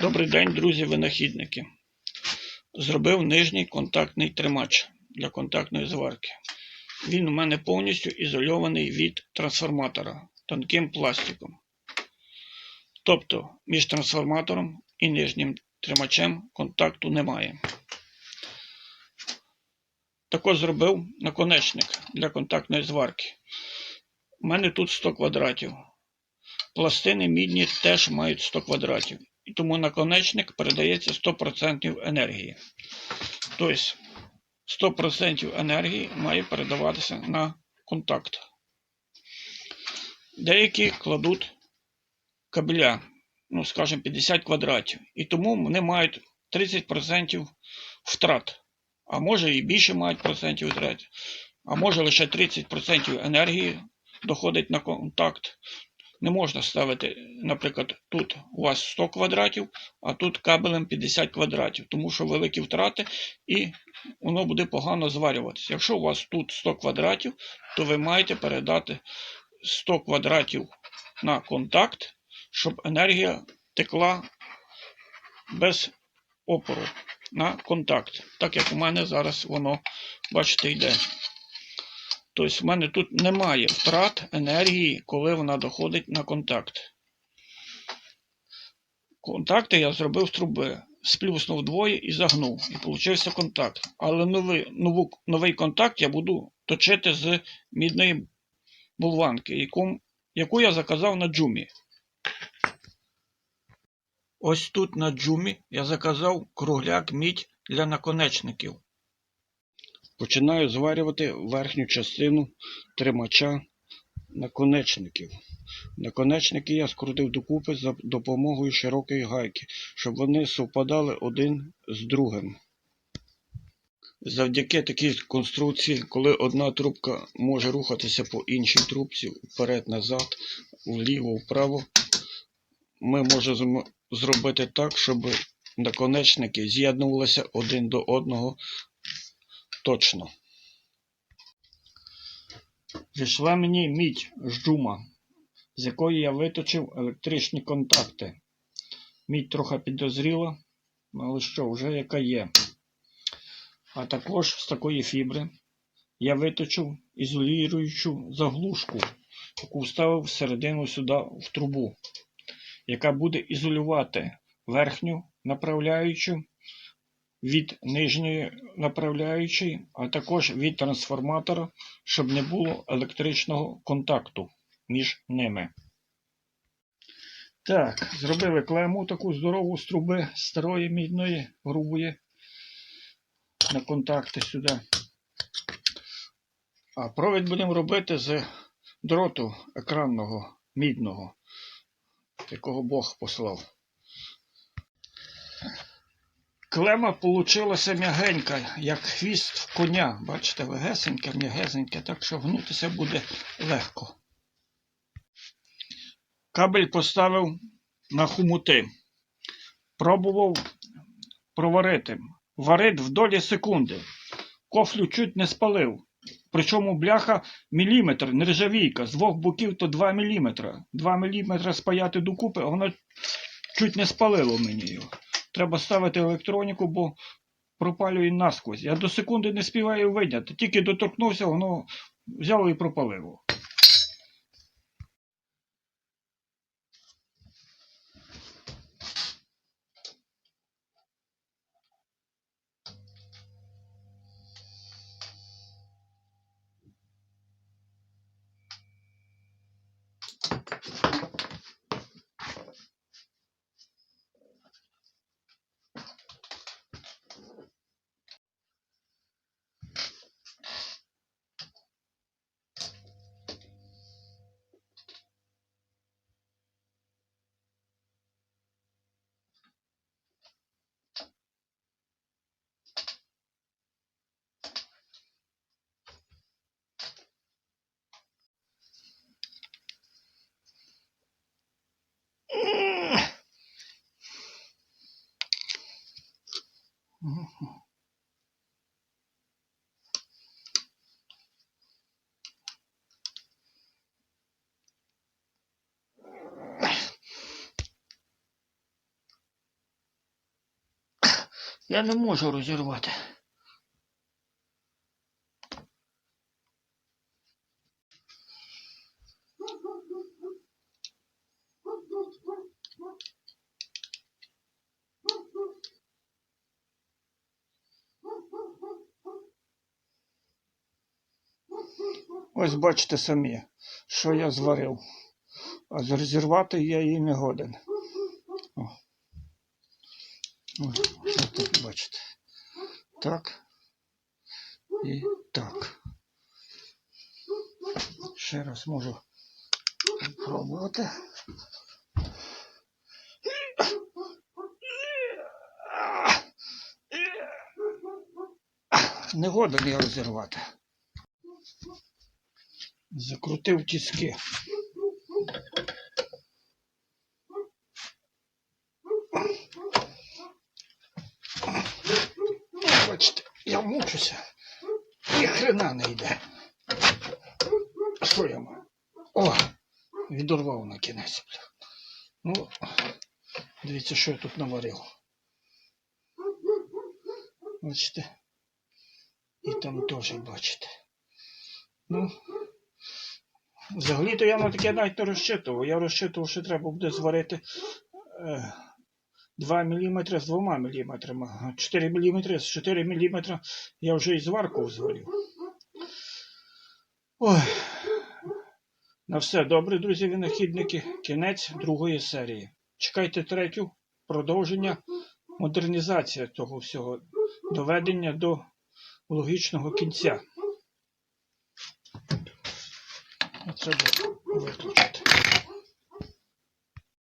Добрий день, друзі-винахідники. Зробив нижній контактний тримач для контактної зварки. Він у мене повністю ізольований від трансформатора тонким пластиком. Тобто між трансформатором і нижнім тримачем контакту немає. Також зробив наконечник для контактної зварки. У мене тут 100 квадратів. Пластини мідні теж мають 100 квадратів. І тому наконечник передається 100% енергії. Тобто 100% енергії має передаватися на контакт. Деякі кладуть кабеля, ну, скажімо, 50 квадратів. І тому вони мають 30% втрат. А може і більше мають процентів втрат. А може лише 30% енергії доходить на контакт. Не можна ставити, наприклад, тут у вас 100 квадратів, а тут кабелем 50 квадратів, тому що великі втрати і воно буде погано зварюватися. Якщо у вас тут 100 квадратів, то ви маєте передати 100 квадратів на контакт, щоб енергія текла без опору на контакт. Так як у мене зараз воно, бачите, йде. Тобто в мене тут немає втрат енергії, коли вона доходить на контакт. Контакти я зробив з труби, сплюснув двоє і загнув. І получився контакт. Але новий, нову, новий контакт я буду точити з мідної болванки, яку, яку я заказав на джумі. Ось тут на джумі я заказав кругляк мідь для наконечників. Починаю зварювати верхню частину тримача наконечників. Наконечники я скрутив докупи за допомогою широкої гайки, щоб вони совпадали один з другим. Завдяки такій конструкції, коли одна трубка може рухатися по іншій трубці вперед-назад, вліво-вправо, ми можемо зробити так, щоб наконечники з'єднувалися один до одного точно. Прийшла мені мідь з джума, з якої я виточив електричні контакти. Мідь трохи підозріла, але що, вже яка є. А також з такої фібри я виточив ізолюючу заглушку, яку вставив всередину сюди в трубу, яка буде ізолювати верхню направляючу від нижньої направляючої, а також від трансформатора, щоб не було електричного контакту між ними. Так, зробили клему таку здорову з труби старої мідної, грубої на контакти сюди. А провід будемо робити з дроту екранного мідного, якого Бог послав. Клема получилася м'ягенька, як хвіст в коня. Бачите, легесенька, м'ягесенька, так що гнутися буде легко. Кабель поставив на хумути. Пробував проварити. Варить в долі секунди. Кофлю чуть не спалив. Причому бляха міліметр, нержавійка, з двох боків то 2 міліметра. 2 міліметра спаяти докупи, воно чуть не спалило мені його. Треба ставити електроніку, бо пропалює насквозь. Я до секунди не співаю виняти. Тільки доторкнувся, воно взяло і пропалило. Я не можу розірвати. Ось бачите самі, що я зварив. А розірвати я її не годен. Ось, тут бачите. Так. І так. Ще раз можу пробувати. Не годен я розірвати. Закрутив тіски. Бачите, я мучуся. Ні хрена не йде. Що я маю? О! Відорвав на кінець. Ну, дивіться, що я тут наварив. Бачите? І там теж бачите. Ну, взагалі-то я на таке навіть не розчитував. Я розчитував, що треба буде зварити е, 2 мм з 2 мм. 4 мм з 4 мм я вже і зварку зварив. Ой. На все добре, друзі винахідники. Кінець другої серії. Чекайте третю продовження, модернізація того всього, доведення до логічного кінця. Треба виключити.